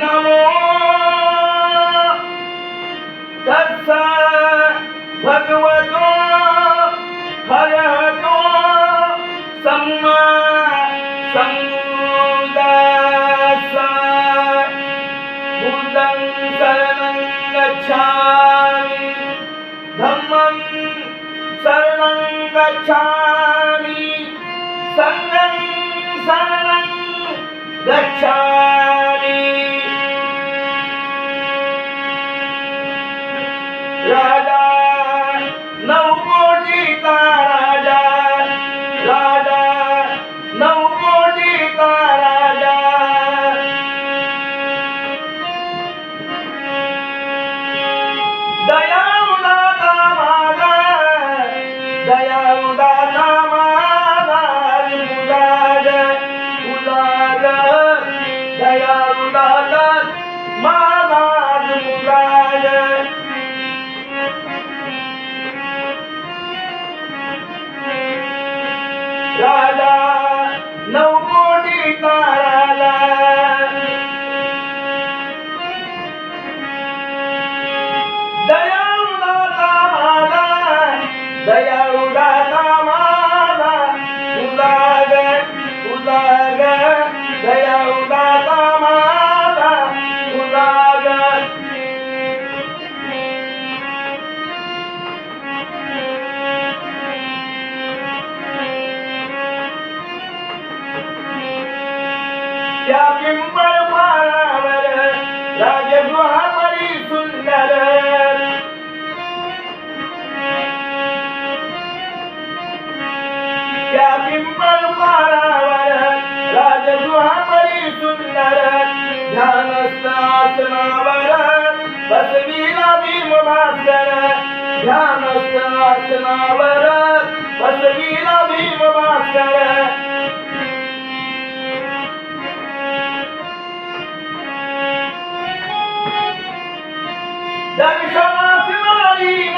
नमो तत्स भगवतो हरहतो सम्मा सम्बुद्दस्स बुद्धं शरणं गच्छामि धम्मं शरणं गच्छामि सङ्गं शरणं गच्छामि त्या पिंपळ पारावर सुंदर त्या पिंपळ पारावर राजगृहापरी सुंदर ध्यानस्थ आसनावर बसवीला भीम भास्कर ध्यानस्थ आसनावर बसवीला भीम भास्कर تغشى في العليم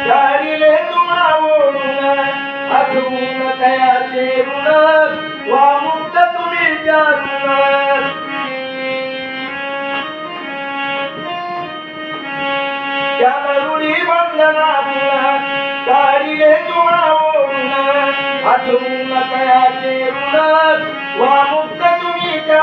दा तुम्हा ओढून आठवून तयाचे ऋण वा मुक्त तुम्ही त्या तुम्हा आठवून तयाचे ऋण तुम्ही त्या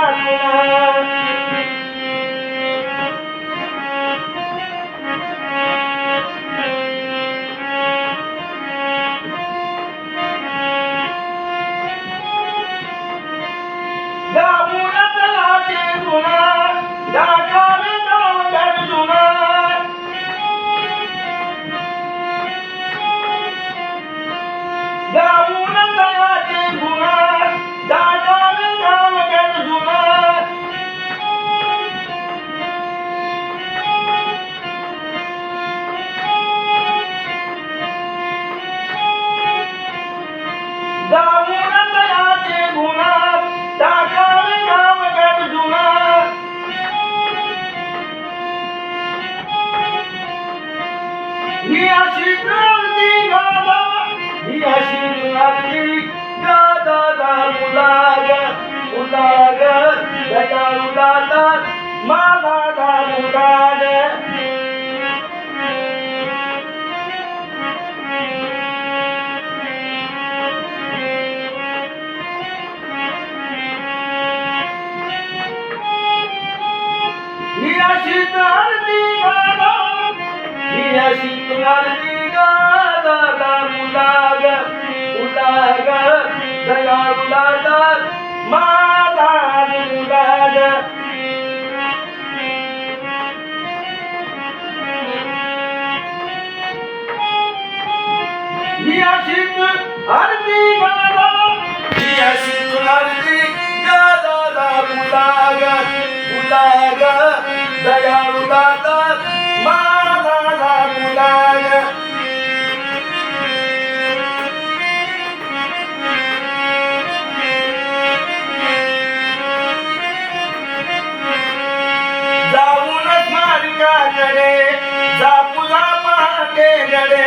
दयाळू दादा माला दा कानडे जापुला मागे नडे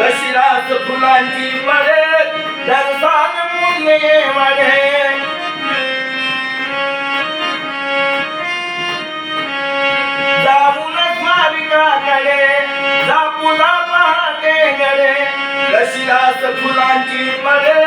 दशिरास फुलांची पडे दरसान मुले वाढे. जाऊनच मारिकाकडे जापुला मागे नडे दशिरास फुलांची पडे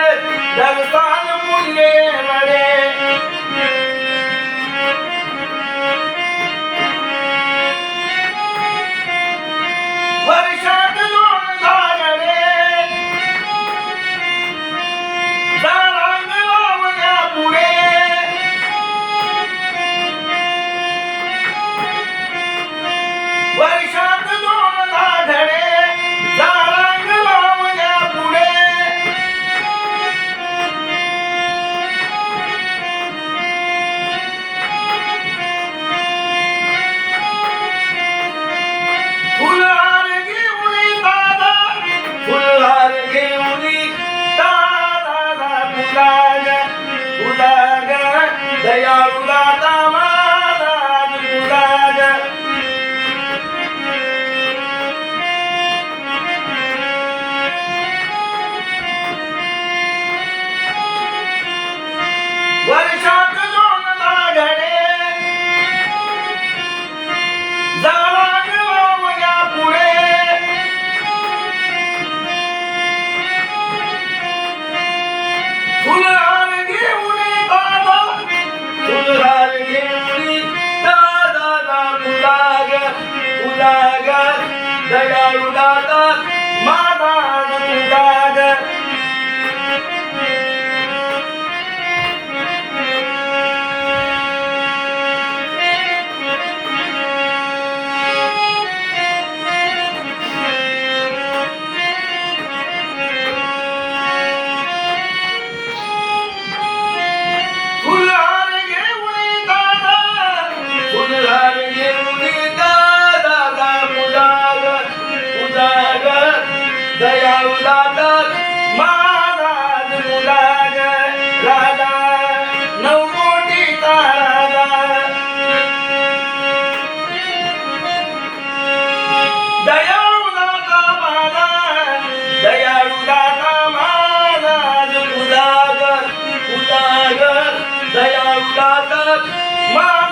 Dada, Bye.